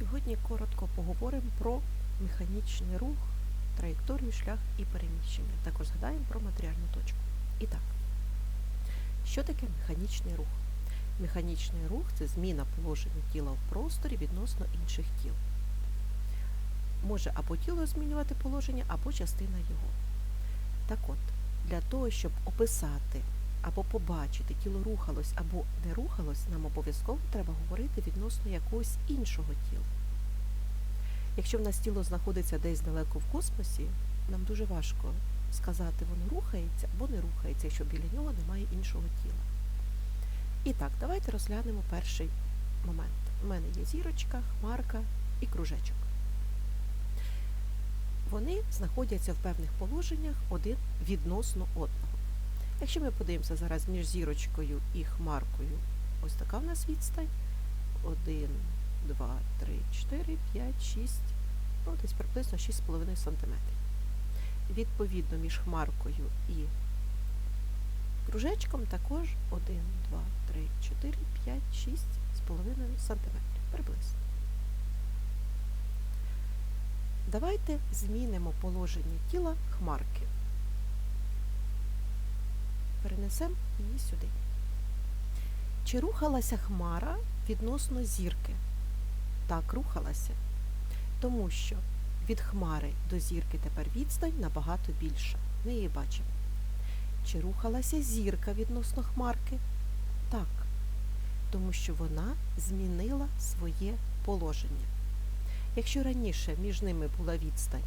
Сьогодні коротко поговоримо про механічний рух, траєкторію, шлях і переміщення. Також згадаємо про матеріальну точку. І так, що таке механічний рух? Механічний рух це зміна положення тіла в просторі відносно інших тіл. Може або тіло змінювати положення, або частина його. Так от, для того, щоб описати або побачити, тіло рухалось або не рухалось, нам обов'язково треба говорити відносно якогось іншого тіла. Якщо в нас тіло знаходиться десь далеко в космосі, нам дуже важко сказати, воно рухається або не рухається, якщо біля нього немає іншого тіла. І так, давайте розглянемо перший момент. У мене є зірочка, хмарка і кружечок. Вони знаходяться в певних положеннях один відносно одного. Якщо ми подивимося зараз між зірочкою і хмаркою, ось така в нас відстань. 1, 2, 3, 4, 5, 6, ну десь приблизно 6,5 см. Відповідно, між хмаркою і кружечком також 1, 2, 3, 4, 5, 6,5 см приблизно. Давайте змінимо положення тіла хмарки. Перенесемо її сюди. Чи рухалася хмара відносно зірки? Так, рухалася. Тому що від хмари до зірки тепер відстань набагато більша. Ми її бачимо. Чи рухалася зірка відносно хмарки? Так. Тому що вона змінила своє положення. Якщо раніше між ними була відстань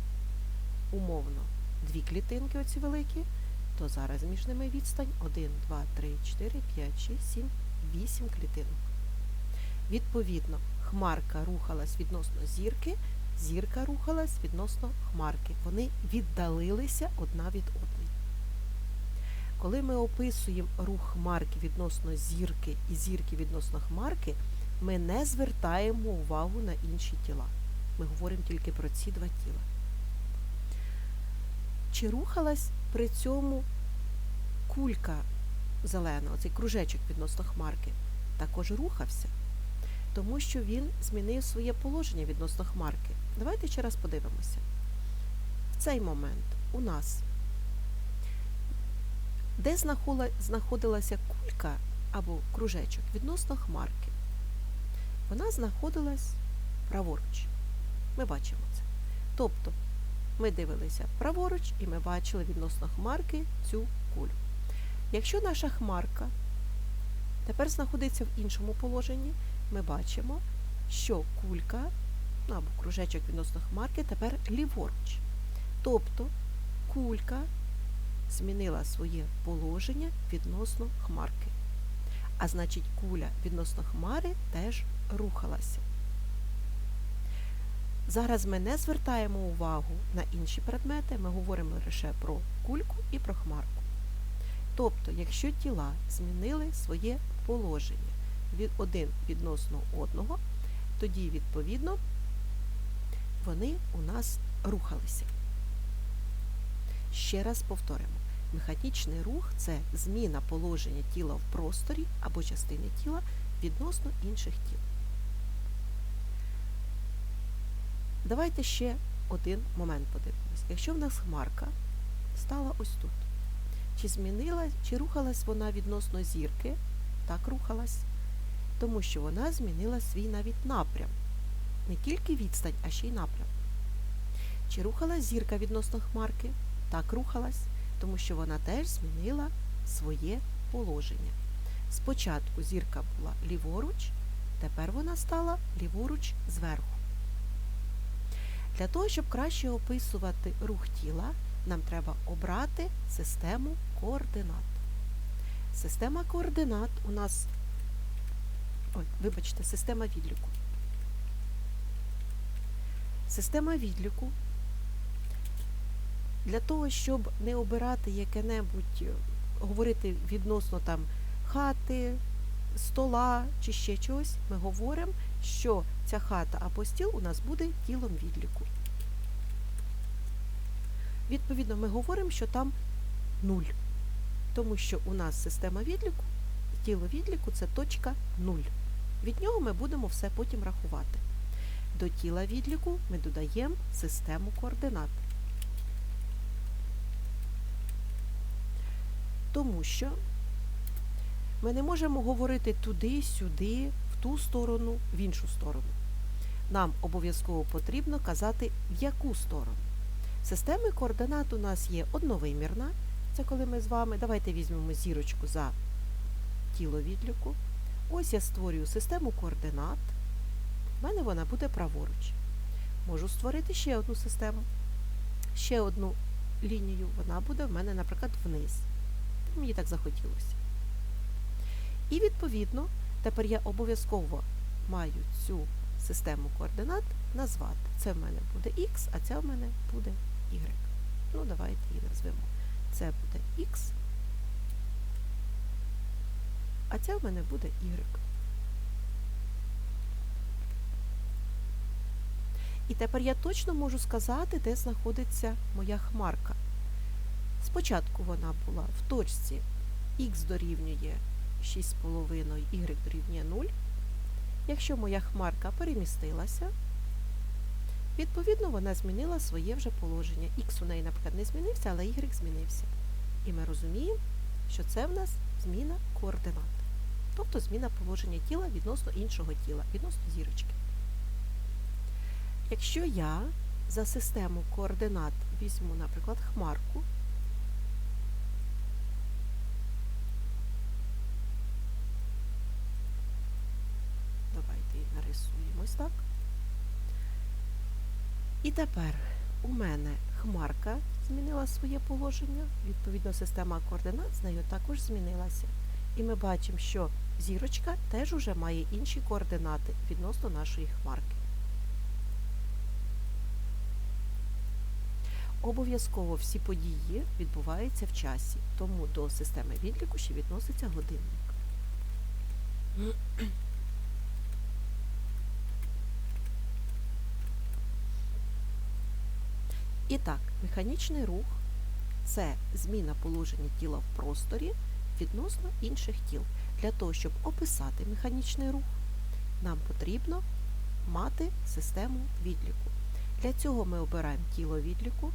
умовно дві клітинки, оці великі, то зараз між ними відстань 1, 2, 3, 4, 5, 6, 7, 8 клітинок. Відповідно, хмарка рухалась відносно зірки, зірка рухалась відносно хмарки. Вони віддалилися одна від одної. Коли ми описуємо рух хмарки відносно зірки і зірки відносно хмарки, ми не звертаємо увагу на інші тіла. Ми говоримо тільки про ці два тіла. Чи рухалась при цьому кулька зелена, оцей кружечок відносно хмарки, також рухався, тому що він змінив своє положення відносно хмарки. Давайте ще раз подивимося. В цей момент у нас, де знаходилася кулька або кружечок відносно хмарки, вона знаходилась праворуч. Ми бачимо це. Тобто ми дивилися праворуч і ми бачили відносно хмарки цю кулю. Якщо наша хмарка тепер знаходиться в іншому положенні, ми бачимо, що кулька або кружечок відносно хмарки тепер ліворуч. Тобто кулька змінила своє положення відносно хмарки. А значить, куля відносно хмари теж рухалася. Зараз ми не звертаємо увагу на інші предмети, ми говоримо лише про кульку і про хмарку. Тобто, якщо тіла змінили своє положення від один відносно одного, тоді, відповідно, вони у нас рухалися. Ще раз повторимо, механічний рух це зміна положення тіла в просторі або частини тіла відносно інших тіл. Давайте ще один момент подивимось. Якщо в нас хмарка стала ось тут, чи змінила, чи рухалась вона відносно зірки? Так рухалась, тому що вона змінила свій навіть напрям. Не тільки відстань, а ще й напрям. Чи рухалась зірка відносно хмарки? Так рухалась, тому що вона теж змінила своє положення. Спочатку зірка була ліворуч, тепер вона стала ліворуч зверху. Для того, щоб краще описувати рух тіла, нам треба обрати систему координат. Система координат у нас, ой, вибачте, система відліку. Система відліку для того, щоб не обирати яке-небудь, говорити відносно там хати, стола чи ще чогось, ми говоримо, що ця хата або стіл у нас буде тілом відліку. Відповідно, ми говоримо, що там 0, тому що у нас система відліку, тіло відліку це точка 0. Від нього ми будемо все потім рахувати. до тіла відліку ми додаємо систему координат. Тому що ми не можемо говорити туди, сюди, ту сторону, в іншу сторону. Нам обов'язково потрібно казати, в яку сторону. Системи координат у нас є одновимірна. Це коли ми з вами. Давайте візьмемо зірочку за тіло відліку. Ось я створюю систему координат. У мене вона буде праворуч. Можу створити ще одну систему, ще одну лінію. Вона буде в мене, наприклад, вниз. Мені так захотілося. І відповідно, тепер я обов'язково маю цю систему координат назвати. Це в мене буде X, а ця в мене буде Y. Ну, давайте її назвемо. Це буде X, а ця в мене буде Y. І тепер я точно можу сказати, де знаходиться моя хмарка. Спочатку вона була в точці х дорівнює 6,5, y дорівнює 0. Якщо моя хмарка перемістилася, відповідно вона змінила своє вже положення. Х у неї, наприклад, не змінився, але y змінився. І ми розуміємо, що це в нас зміна координат. Тобто зміна положення тіла відносно іншого тіла, відносно зірочки. Якщо я за систему координат візьму, наприклад, хмарку, давайте її нарисуємо ось так. І тепер у мене хмарка змінила своє положення, відповідно, система координат з нею також змінилася. І ми бачимо, що зірочка теж уже має інші координати відносно нашої хмарки. Обов'язково всі події відбуваються в часі, тому до системи відліку ще відноситься годинник. І так, механічний рух це зміна положення тіла в просторі відносно інших тіл. Для того, щоб описати механічний рух, нам потрібно мати систему відліку. Для цього ми обираємо тіло відліку,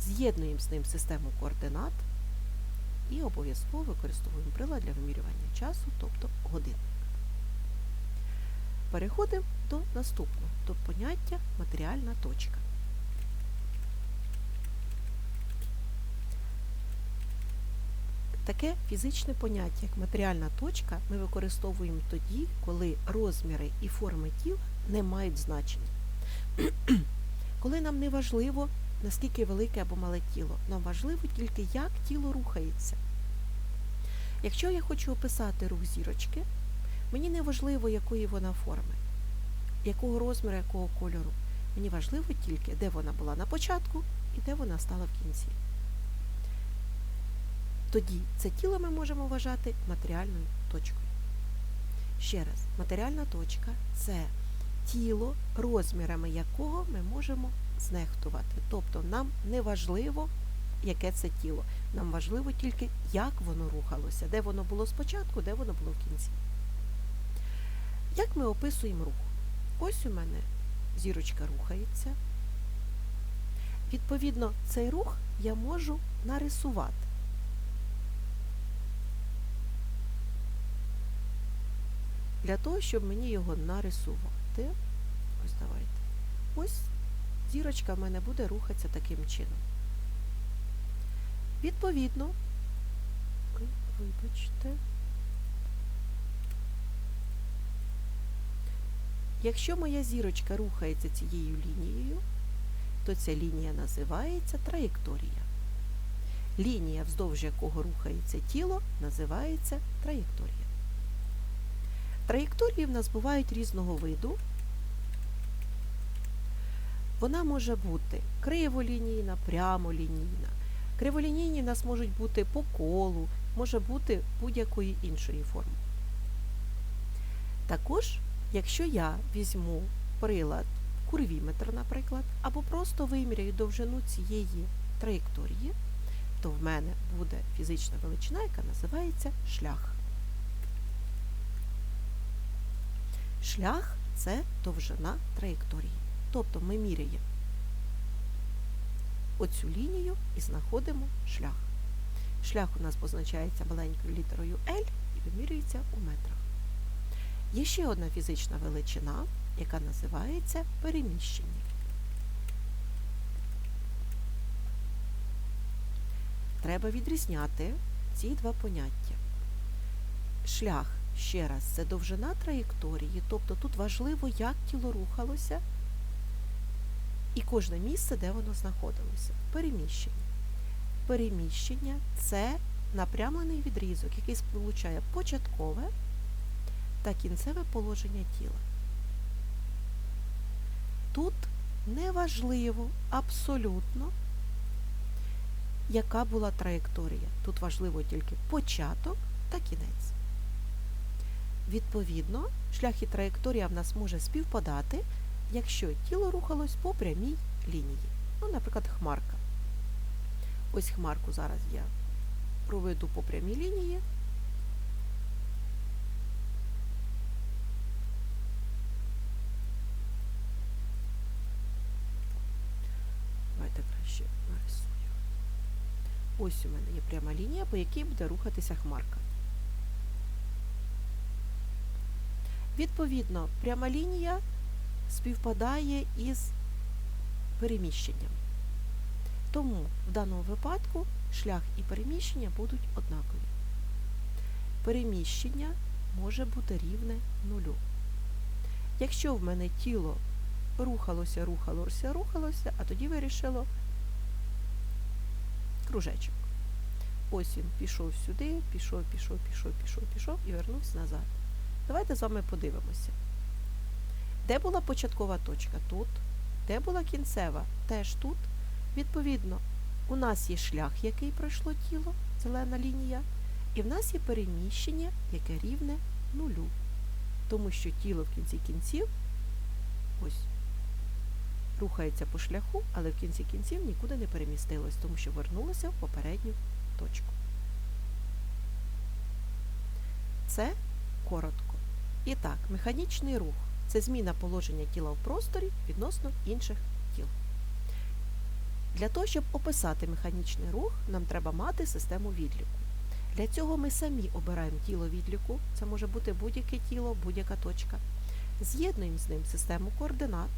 з'єднуємо з ним систему координат і обов'язково використовуємо прилад для вимірювання часу, тобто годинник. Переходимо до наступного, до поняття матеріальна точка. Таке фізичне поняття, як матеріальна точка, ми використовуємо тоді, коли розміри і форми тіла не мають значення. коли нам не важливо, наскільки велике або мале тіло, нам важливо тільки, як тіло рухається. Якщо я хочу описати рух зірочки, мені не важливо, якої вона форми, якого розміру, якого кольору. Мені важливо тільки, де вона була на початку і де вона стала в кінці. Тоді це тіло ми можемо вважати матеріальною точкою. Ще раз, матеріальна точка це тіло, розмірами якого ми можемо знехтувати. Тобто нам не важливо, яке це тіло. Нам важливо тільки, як воно рухалося, де воно було спочатку, де воно було в кінці. Як ми описуємо рух? Ось у мене зірочка рухається. Відповідно, цей рух я можу нарисувати. Для того, щоб мені його нарисувати, ось давайте, ось зірочка в мене буде рухатися таким чином. Відповідно, вибачте, якщо моя зірочка рухається цією лінією, то ця лінія називається траєкторія. Лінія, вздовж якого рухається тіло, називається траєкторія. Траєкторії в нас бувають різного виду. Вона може бути криволінійна, прямолінійна. Криволінійні в нас можуть бути по колу, може бути будь-якої іншої форми. Також, якщо я візьму прилад курвіметр, наприклад, або просто виміряю довжину цієї траєкторії, то в мене буде фізична величина, яка називається шлях. Шлях це довжина траєкторії. Тобто ми міряємо оцю лінію і знаходимо шлях. Шлях у нас позначається маленькою літерою L і вимірюється у метрах. Є ще одна фізична величина, яка називається переміщення. Треба відрізняти ці два поняття. Шлях, ще раз, це довжина траєкторії, тобто тут важливо, як тіло рухалося і кожне місце, де воно знаходилося. Переміщення. Переміщення це напрямлений відрізок, який сполучає початкове та кінцеве положення тіла. Тут неважливо абсолютно, яка була траєкторія. Тут важливо тільки початок та кінець. Відповідно, шлях і траєкторія в нас може співпадати, якщо тіло рухалось по прямій лінії. Ну, наприклад, хмарка. Ось хмарку зараз я проведу по прямій лінії. Давайте краще нарисую. Ось у мене є пряма лінія, по якій буде рухатися хмарка. Відповідно, пряма лінія співпадає із переміщенням. Тому в даному випадку шлях і переміщення будуть однакові. Переміщення може бути рівне нулю. Якщо в мене тіло рухалося, рухалося, рухалося, а тоді вирішило кружечок. Ось він пішов сюди, пішов, пішов, пішов, пішов, пішов і вернувся назад. Давайте з вами подивимося. Де була початкова точка? Тут. Де була кінцева? Теж тут. Відповідно, у нас є шлях, який пройшло тіло, зелена лінія, і в нас є переміщення, яке рівне нулю. Тому що тіло в кінці кінців ось рухається по шляху, але в кінці кінців нікуди не перемістилось, тому що вернулося в попередню точку. Це коротко. І так, механічний рух це зміна положення тіла в просторі відносно інших тіл. Для того, щоб описати механічний рух, нам треба мати систему відліку. Для цього ми самі обираємо тіло відліку, це може бути будь-яке тіло, будь-яка точка. З'єднуємо з ним систему координат.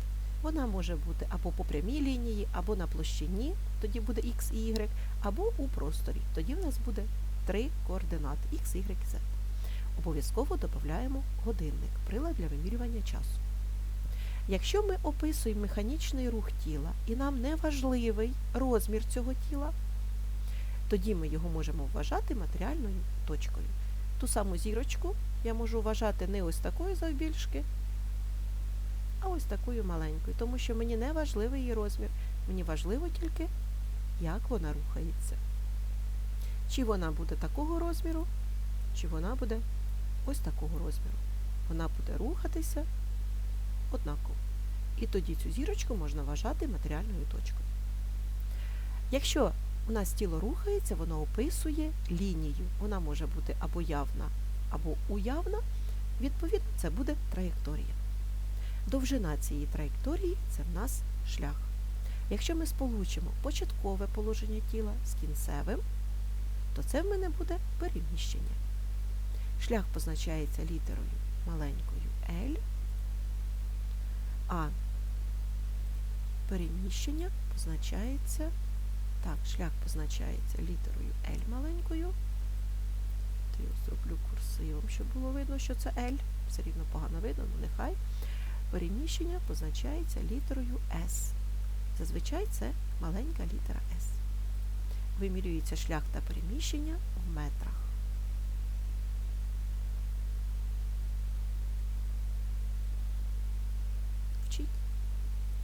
Вона може бути або по прямій лінії, або на площині, тоді буде X і Y, або у просторі. Тоді в нас буде три координати X, Y, Z. Обов'язково додаємо годинник, прилад для вимірювання часу. Якщо ми описуємо механічний рух тіла і нам не важливий розмір цього тіла, тоді ми його можемо вважати матеріальною точкою. Ту саму зірочку я можу вважати не ось такою завбільшки, а ось такою маленькою, тому що мені не важливий її розмір, мені важливо тільки, як вона рухається. Чи вона буде такого розміру, чи вона буде ось такого розміру. Вона буде рухатися однаково. І тоді цю зірочку можна вважати матеріальною точкою. Якщо у нас тіло рухається, воно описує лінію. Вона може бути або явна, або уявна. Відповідно, це буде траєкторія. Довжина цієї траєкторії це в нас шлях. Якщо ми сполучимо початкове положення тіла з кінцевим, то це в мене буде переміщення. Шлях позначається літерою маленькою L, а переміщення позначається, так, шлях позначається літерою L маленькою. Я зроблю курсивом, щоб було видно, що це L. Все рівно погано видно, ну нехай. Переміщення позначається літерою S. Зазвичай це маленька літера S. Вимірюється шлях та переміщення в метрах.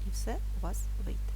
І все у вас вийде.